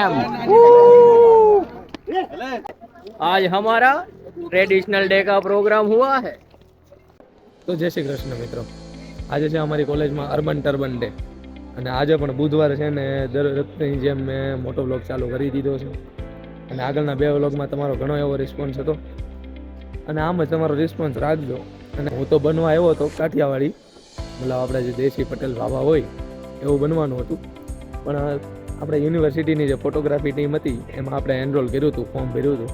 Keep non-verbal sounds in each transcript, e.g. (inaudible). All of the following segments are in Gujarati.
એમ. આજ હમારા ટ્રેડિશનલ ડે કા પ્રોગ્રામ હુઆ હે. તો જય શ્રી કૃષ્ણ મિત્રો. આજે છે અમારી કોલેજમાં અર્બન ટર્બન ડે. અને આજે પણ બુધવાર છે ને દર વખતની જેમ મેં મોટો બ્લોગ ચાલુ કરી દીધો છે. અને આગળના બે વ્લોગમાં તમારો ઘણો એવો રિસ્પોન્સ હતો. અને આમ જ તમારો રિસ્પોન્સ રાખજો. અને હું તો બનવા આવ્યો હતો કાઠિયાવાડી. મતલબ આપણે જે દેશી પટેલ બાબા હોય એવું બનવાનું હતું. પણ આપણે યુનિવર્સિટીની જે ફોટોગ્રાફી ટીમ હતી, એમાં આપણે એનરોલ કર્યું હતું ફોર્મ ભર્યું હતું.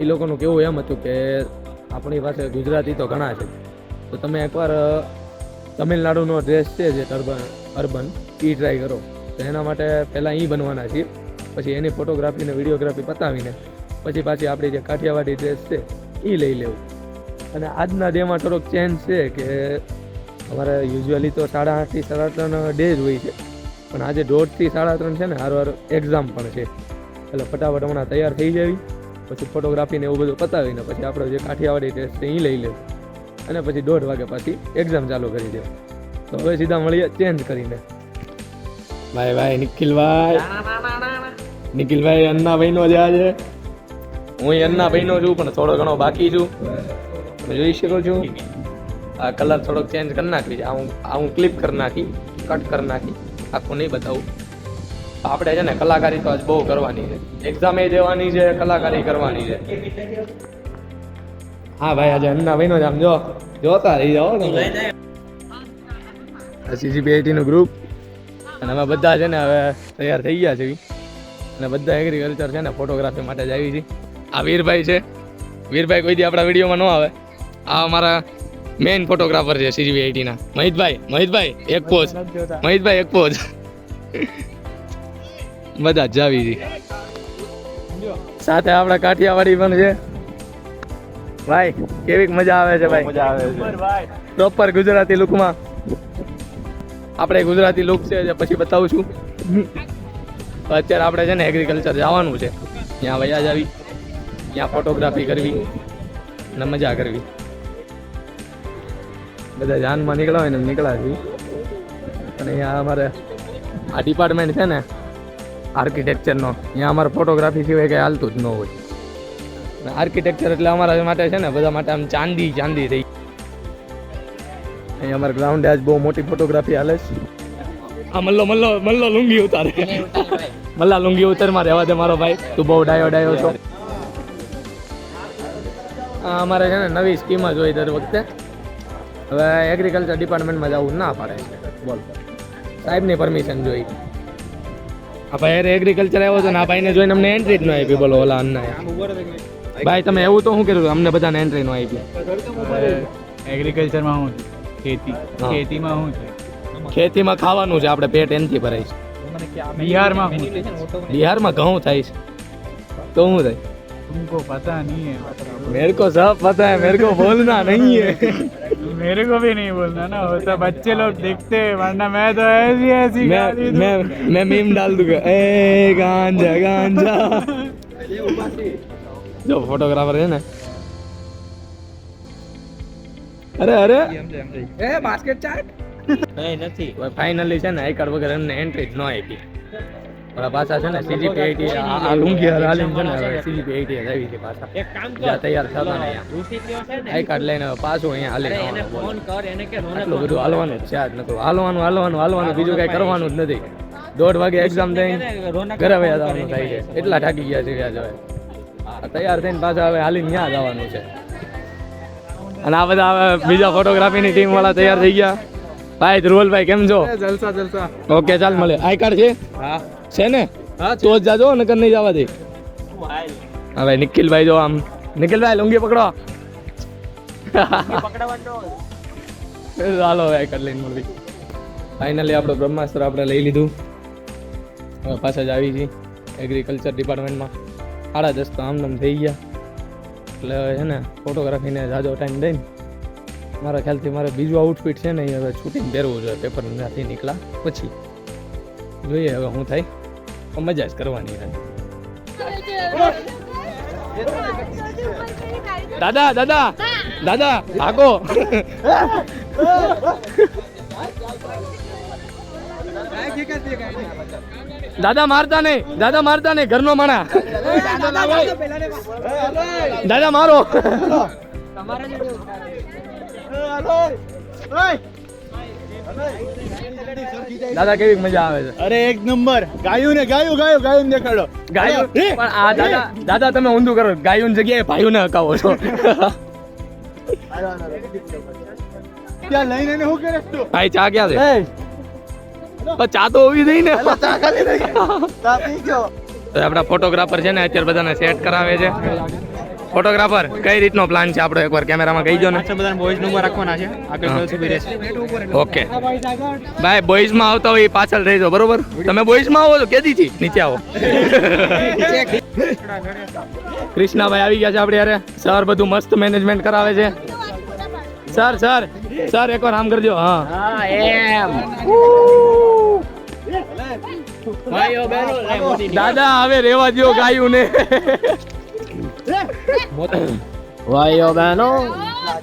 એ લોકોનું કેવું એમ હતું કે આપણી પાસે ગુજરાતી તો ઘણા છે. તો તમે એકવાર તમિલનાડુનો ડ્રેસ છે જે ટર્બન અર્બન એ ટ્રાય કરો. તો એના માટે પહેલાં એ બનવાના છીએ. પછી એની ફોટોગ્રાફી ને વિડીયોગ્રાફી પતાવીને, પછી પાછી આપણી જે કાઠિયાવાડી ડ્રેસ છે એ લઈ લેવું. અને આજના ડેમાં થોડોક ચેન્જ છે કે, અમારે યુઝ્યુઅલી તો સાડા આઠથી સાડા ત્રણ ડે જ હોય છે. પણ આજે દોઢથી સાડા ત્રણ છે ને હાર વાર એક્ઝામ પણ છે. એટલે ફટાફટ હમણાં તૈયાર થઈ જવી પછી ફોટોગ્રાફીને એવું બધું પતાવીને પછી આપણો જે કાઠિયાવાડી ટેસ્ટ છે એ લઈ લેવું. અને પછી દોઢ વાગે પાછી એક્ઝામ ચાલુ કરી દેવું. તો હવે સીધા મળીએ ચેન્જ કરીને. ભાઈ ભાઈ નિખિલભાઈ. નિખિલભાઈ અન્નાભાઈ નો જ આજે. હું અન્નાભાઈ નો છું પણ થોડો ઘણો બાકી છું. તમે જોઈ શકો છો. આ કલર થોડોક ચેન્જ કરી નાખી છે. આ હું આ હું ક્લિપ કરી નાખી કટ કરી નાખી. આખું નહીં બતાવું. આપણે છે ને કલાકારી તો આજ બહુ કરવાની છે. એક્ઝામ એ દેવાની છે, કલાકારી કરવાની છે. હા ભાઈ, આજે અન્નાભાઈ નો જ આમ જો, જોતા રહી જાઓ ને સીજીપીઆઈટી નું ગ્રુપ અને અમે બધા છે ને હવે તૈયાર થઈ ગયા છે. અને બધા એગ્રીકલ્ચર છે ને ફોટોગ્રાફી માટે જ આવી છે. આ વીરભાઈ છે. વીરભાઈ કોઈ દી આપણા વિડીયોમાં ન આવે. આ અમારા મેઇન ફોટોગ્રાફર છે સીજીપીઆઈટી ના મહિતભાઈ મહિતભાઈ એક પોજ મહિતભાઈ એક પોજ બધા જ જાવી સાથે આપણા કાઠિયાવાડી પણ છે. ભાઈ કેવી મજા આવે છે ભાઈ. મજા આવે છે. પ્રોપર ગુજરાતી લુકમાં આપણે ગુજરાતી લુક છે જે પછી બતાવું છું અત્યારે આપણે છે ને એગ્રીકલ્ચર જવાનું છે. ત્યાં વયા જાવી. ત્યાં ફોટોગ્રાફી કરવી. અને મજા કરવી. બધા જાનમાં નીકળ્યા હોય ને નીકળ્યા છીએ અને અહીંયા અમારે આ ડિપાર્ટમેન્ટ છે ને આર્કિટેક્ચરનો અહીંયા અમારે ફોટોગ્રાફી સિવાય કંઈ હાલતું જ ન હોય. આર્કિટેક્ચર એટલે અમારા માટે છે ને, બધા માટે આમ ચાંદી ચાંદી થઈ અહીંયા અમારા ગ્રાઉન્ડ આજ બહુ મોટી ફોટોગ્રાફી હાલે છે. આ મલ્લો મલ્લો મલ્લો લુંગી ઉતારે. મલ્લા લુંગી ઉતારમાં રહેવા દે મારો ભાઈ. તું બહુ ડાયો ડાયો છો. અમારે છે ને નવી સ્કીમ જ હોય દર વખતે. હવે એગ્રીકલ્ચર ડિપાર્ટમેન્ટમાં જવું ના પાડે. બોલ. સાહેબની પરમિશન જોઈ. આ ભાઈ એગ્રીકલ્ચર આવ્યો છે ને આ ભાઈને જોઈને અમને એન્ટ્રી જ ન આપી. બોલો ઓલા અન્ના ભાઈ તમે એવું તો શું કર્યું અમને બધાને એન્ટ્રી ન આપી. એગ્રીકલ્ચરમાં શું ખેતી. ખેતીમાં શું છે. ખેતીમાં ખાવાનું છે. આપણે પેટ એનથી ભરાય છે. બિહારમાં બિહારમાં ઘઉં થાય છે. તો શું થાય? तुमको पता नहीं है मेरे को सब पता है मेरे को बोलना नहीं है मेरे को भी नहीं बोलना ना होता बच्चे लोग देखते हैं वरना मैं तो ऐसी ऐसी मैं गाली दूं। मैं मैं मीम डाल दूंगा ए गांजा गांजा જો ફોટોગ્રાફર છે ને અરે અરે ए बास्केट चाट नहीं નથી ફાઇનલી છે ને આઈ કાર્ડ વગર એમને એન્ટ્રી જ ન આપી પણ પાછા છે ને સીજીપી એટી આ લુંગી હાલીને છે ને હવે સીજીપી એટી આવી છે પાછા. જ્યાં તૈયાર થતા ને આઈ કાર્ડ લઈને પાછું અહીંયા હાલી આટલું બધું હાલવાનું છે આજ નતું. હાલવાનું હાલવાનું હાલવાનું. બીજું કઈ કરવાનું જ નથી. દોઢ વાગે એક્ઝામ થઈને ઘરે વયા જવાનું થાય છે. એટલા થાકી ગયા છે વ્યાજ હવે. તૈયાર થઈને પાછા હવે હાલીને ત્યાં જવાનું છે. અને આ બધા હવે બીજા ફોટોગ્રાફી ની ટીમ વાળા તૈયાર થઈ ગયા. ભાઈ ધ્રુવલભાઈ કેમ છો? જલસા જલસા. ઓકે ચાલ મળે. આઈ કાર્ડ છે? હા. છે ને? તો જ જાજો નકર નહીં જવા દે. હવે નિખિલભાઈ જો આમ. નિખિલભાઈ લુંગી પકડો. ચાલો હવે કર લઈને મળવી. ફાઇનલી આપણો બ્રહ્માસ્ત્ર આપણે લઈ લીધું. હવે પાછા જ આવી છીએ એગ્રીકલ્ચર ડિપાર્ટમેન્ટમાં સાડા દસ તો આમનામ થઈ ગયા. એટલે હવે છે ને ફોટોગ્રાફીને જાજો ટાઈમ દઈને. મારા ખ્યાલથી મારે બીજું આઉટફિટ છે ને એ હવે છૂટીને પહેરવું જોઈએ પેપર નથી નીકળ્યા. પછી. જોઈએ હવે શું થાય. મજા જ કરવાની છે. દાદા દાદા દાદા ભાગો. દાદા મારતા નહીં દાદા મારતા નહીં ઘરનો માણા. દાદા મારો. દાદા કેવી મજા આવે છે? અરે એક નંબર. ગાયું ને ગાયું ગાયું ગાયું દેખાડો. ગાયું? પણ આ દાદા દાદા તમે ઊંધું કરો. ગાયું જગ્યાએ ભાઈઓને હકાવો છો. ક્યાં લઈને શું કરે તું? ભાઈ ચા ક્યાં છે? ચા તો હોવી નહીં ને. ચા ખાલી નહીં ચા પી ગયો. આપણા ફોટોગ્રાફર છે ને અત્યારે બધાને સેટ કરાવે છે. ફોટોગ્રાફર કઈ રીતનો પ્લાન છે આપણો? એકવાર કેમેરામાં કહી દો ને. બધા બોયઝ નંબર રાખવાના છે. આગળ સુધી રહેશે. ઓકે ભાઈ બોયઝમાં આવતા હોય એ પાછળ રહેજો બરોબર? તમે બોયઝમાં આવો તો કેદી થી? નીચે આવો. કૃષ્ણાભાઈ આવી ગયા છે આપણે યારે સર બધું મસ્ત મેનેજમેન્ટ કરાવે છે. સર સર સર એકવાર આમ કરજો. હા. હા એમ. દાદા હવે રેવા દો ગાયું ને ભાઈઓ બહેનો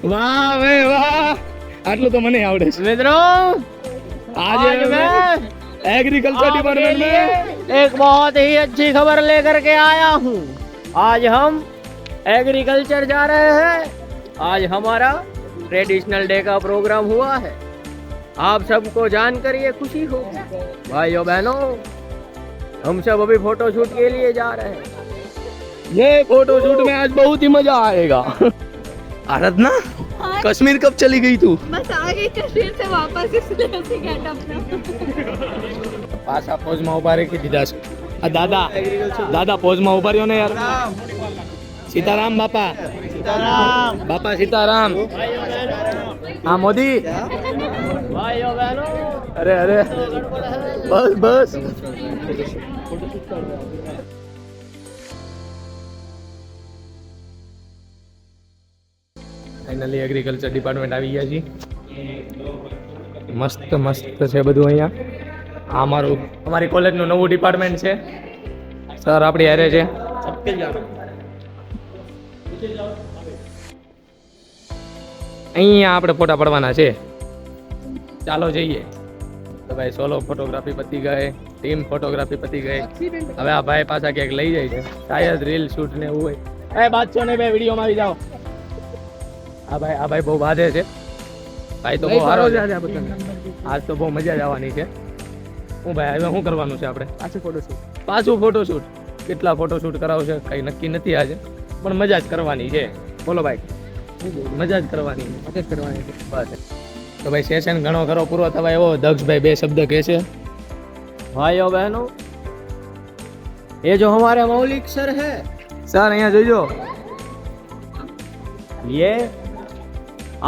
વાહ વે વાહ આટલું તો મને આવડે છે मित्रों આજે आज मैं एग्रीकल्चर आपके डिपार्टमेंट लिए में एक बहुत ही अच्छी खबर लेकर के आया हूँ आज हम एग्रीकल्चर जा रहे हैं आज हमारा ट्रेडिशनल डे का प्रोग्राम हुआ है आप सबको जानकर ये खुशी होगी भाइयों बहनों हम सब अभी फोटो शूट के लिए जा रहे हैं ये फोटो शूट में आज बहुत ही मजा आएगा आराधना कश्मीर कब चली गई तू बस आ गई कश्मीर से वापस इसलिए ऐसे गेटअप में પાછા પોઝમાં ઉભા રાખી દીધા છે આ દાદા દાદા પોઝમાં ઉભા રહ્યો ને યાર સીતારામ બાપા બાપા સીતારામ હા મોદી भाइयों बहनों અરે અરે બસ બસ ફાઇનલી એગ્રીકલ્ચર ડિપાર્ટમેન્ટ આવી ગયા છીએ. મસ્ત મસ્ત છે બધું અહીંયા. આ અમારું અમારી કોલેજનું નવું ડિપાર્ટમેન્ટ છે. સર આપણી હારે છે. અહીંયા આપણે ફોટા પડવાના છે. ચાલો જઈએ. તો ભાઈ સોલો ફોટોગ્રાફી પતી ગઈ ટીમ ફોટોગ્રાફી પતી ગઈ. હવે આ ભાઈ પાછા ક્યાંક લઈ જાય છે. શાયદ રીલ શૂટ ને એવું હોય. એ બાદશો ને ભાઈ વિડીયોમાં આવી જાઓ. આ ભાઈ આ ભાઈ બહુ વાધે છે. ભાઈ તો બહુ સારો છે. આજ તો બહુ મજા જ આવવાની છે. હું ભાઈ હવે શું કરવાનું છે આપણે? પાછું ફોટોશૂટ પાછું ફોટોશૂટ કેટલા ફોટોશૂટ કરાવશે? કંઈ નક્કી નથી આજે. પણ મજા જ કરવાની છે. બોલો ભાઈ. મજા જ કરવાની. મજા જ કરવાની છે. બસ. તો ભાઈ સેશન ઘણો ખરો પૂરો થવા એવો દક્ષભાઈ બે શબ્દ કહે છે. ભાઈઓ બહેનો એ જો અમારે મૌલિક સર હે. સર અહીંયા જોઈજો યે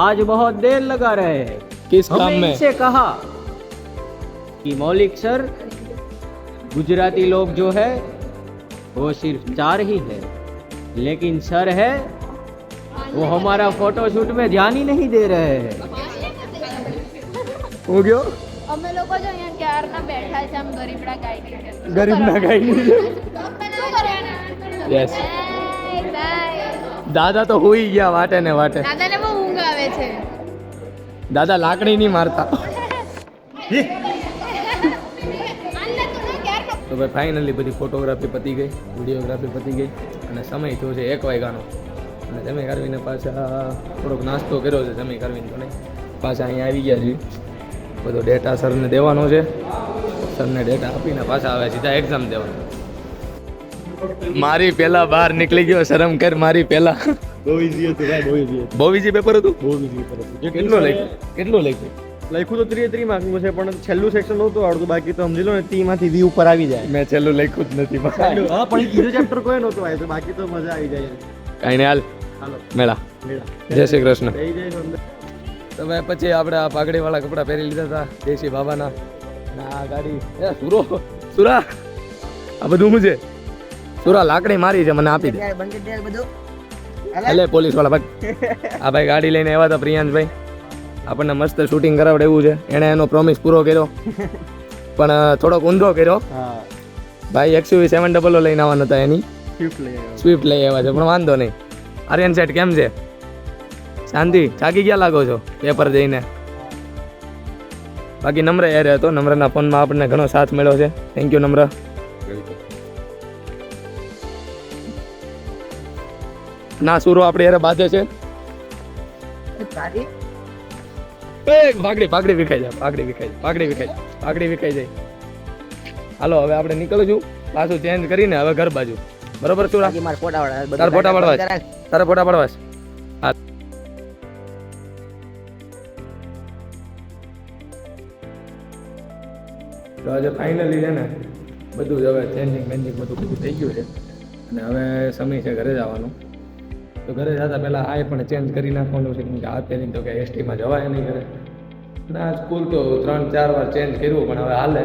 आज बहुत देर लगा रहे हैं किस काम हमने में इनसे कहा कि मौलिक सर गुजराती लोग जो है वो सिर्फ चार ही है लेकिन सर है वो हमारा फोटो शूट में ध्यान ही नहीं दे रहे हैं હું ગયો અમે લોકો જો અહીંયા ક્યારના બેઠા છે આમ ગરીબડા ગાઈ ગરીબના ગાયની છે. શું કરવાના Yes. Bye, bye. દાદા તો હુઈ ગયા વાટે ને વાટે દાદાને બહુ ઊંઘ આવે છે દાદા લાકડી નહીં મારતા. તો ભાઈ ફાઇનલી બધી ફોટોગ્રાફી પતી ગઈ વિડીયોગ્રાફી પતી ગઈ અને સમય થયો છે એક વાગ્યાનો. અને જમી કરવીને પાછા થોડોક નાસ્તો કર્યો છે જમી કરવીને તો નહીં. પાછા અહીંયા આવી ગયા છીએ. બધો ડેટા સરને દેવાનો છે. સરને ડેટા આપીને પાછા આવે સીધા એક્ઝામ દેવાનો. મારી પહેલાં બહાર નીકળી ગયો શરમ કર મારી પહેલા. બહુ ઈઝી હતું ભાઈ બહુ ઈઝી બહુ ઈઝી પેપર હતું? બહુ ઈઝી હતું. કેટલું લખ્યું? કેટલું લખ્યું? લખ્યું તો ત્રીએ ત્રી માર્કનું છે પણ છેલ્લું સેક્શન નહોતું આવડતું. બાકી તો સમજી લો ને તી માંથી વી ઉપર આવી જાય. મેં છેલ્લું લખ્યું જ નથી હા પણ કીધું ચેપ્ટર કોઈ નહોતું આવ્યું બાકી તો મજા આવી જાય. કાંઈ હાલ. હાલો. મેળા. મેળા. જય શ્રી કૃષ્ણ. થઈ જાય અંદર તો ભાઈ પછી આપણે આ પાઘડીવાળા કપડા પહેરી લીધા હતા દેશી બાબાના. ના આ ગાડી. એ સુરો સુરા. આ બધું મુજે છે? સુરા લાકડી મારી છે મને આપી દે. એટલે પોલીસવાળા ભાઈ (laughs) આ ભાઈ ગાડી લઈને આવ્યા હતા પ્રિયાંશભાઈ. આપણને મસ્ત શૂટિંગ કરાવડે એવું છે. એણે એનો પ્રોમિસ પૂરો કર્યો. (laughs) પણ થોડોક ઊંધો કર્યો. ભાઈ એક્સયુવી સેવન ડબલ લઈને આવવાના હતા એની. સ્વિફ્ટ લઈ આવ્યા. છે પણ વાંધો નહીં. આર્યન સેટ કેમ છે? શાંતિ થાકી ગયા લાગો છો? પેપર જઈને. બાકી નમ્ર યાર હતો. નમ્રના ફોનમાં આપણને ઘણો સાથ મળ્યો છે. થેન્ક યુ નમ્ર. ના સુરો આપણે યારે બાજે છે. એ પાગડી પાગડી વિખાઈ જાય પાઘડી વિખાઈ જાય પાઘડી વિખાઈ જાય પાઘડી વિખાઈ જાય. હાલો હવે આપણે નીકળું છું. પાછું ચેન્જ કરીને હવે ઘર બાજુ. બરોબર સુરા? તારા ફોટા પાડવા છે? તારા ફોટા પાડવા છે? હા. તો આજે ફાઇનલી છે ને બધું જ હવે ચેન્જિંગ બેન્જિંગ બધું બધું થઈ ગયું છે. અને હવે સમય છે ઘરે જવાનો. તો ઘરે જતા પહેલાં આ પણ ચેન્જ કરી નાખવાનું છે કે આ પહેરીને તો કે એસટીમાં જવાય નહીં ઘરે. ના સ્કૂલ તો ત્રણ ચાર વાર ચેન્જ કર્યું, પણ હવે હાલે.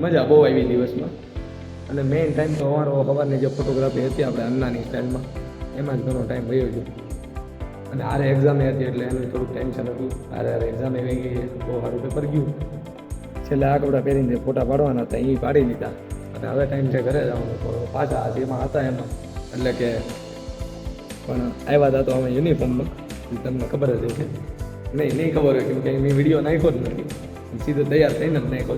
મજા બહુ આવી દિવસમાં. અને મેઇન ટાઈમ તો અમારો સવારની જે ફોટોગ્રાફી હતી આપણે અન્નાની સ્ટાઇલમાં એમાં જ ઘણો ટાઈમ વયો ગયો. અને આરે એક્ઝામે હતી એટલે એનું થોડુંક ટેન્શન હતું. આરે આરે એક્ઝામ વહી ગઈ બહુ સારું પેપર ગયું. છેલ્લે આ કપડાં પહેરીને જે ફોટા પાડવાના હતા, એ પાડી દીધા. અને હવે ટાઈમ છે ઘરે જવાનું પાછા એમાં હતા એમાં. એટલે કે પણ આવ્યા હતા તો અમે યુનિફોર્મમાં તમને ખબર જ છે નહીં નહીં ખબર હોય, કેમ કે મેં વીડિયો નાખ્યો જ નથી. સીધો તૈયાર થઈને જ નાખ્યો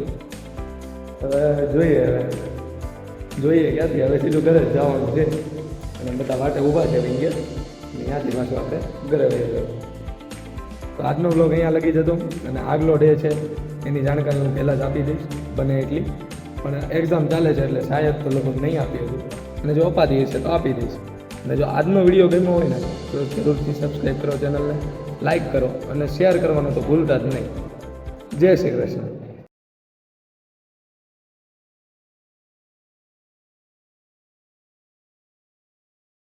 હવે જોઈએ હવે. જોઈએ ક્યાંથી હવે સીધું ઘરે જ જવાનું છે. અને બધા વાટે ઊભા છે ભાઈ ગયા. ત્યાંથી પાછું આપણે ઘરે વહી જવું તો આજનો બ્લોગ અહીંયા લગી જતો. અને આગલો ડે છે. એની જાણકારી હું પહેલાં જ આપી દઈશ. બને એટલી. પણ એક્ઝામ ચાલે છે એટલે શાયદ તો લગભગ નહીં આપી હતું અને જો અપાતી હશે તો આપી દઈશ. અને જો આજનો વીડિયો ગમ્યો હોય ને, તો જરૂરથી સબસ્ક્રાઈબ કરો ચેનલને લાઈક કરો અને શેર કરવાનું તો ભૂલતા જ નહીં. જય શ્રી કૃષ્ણ.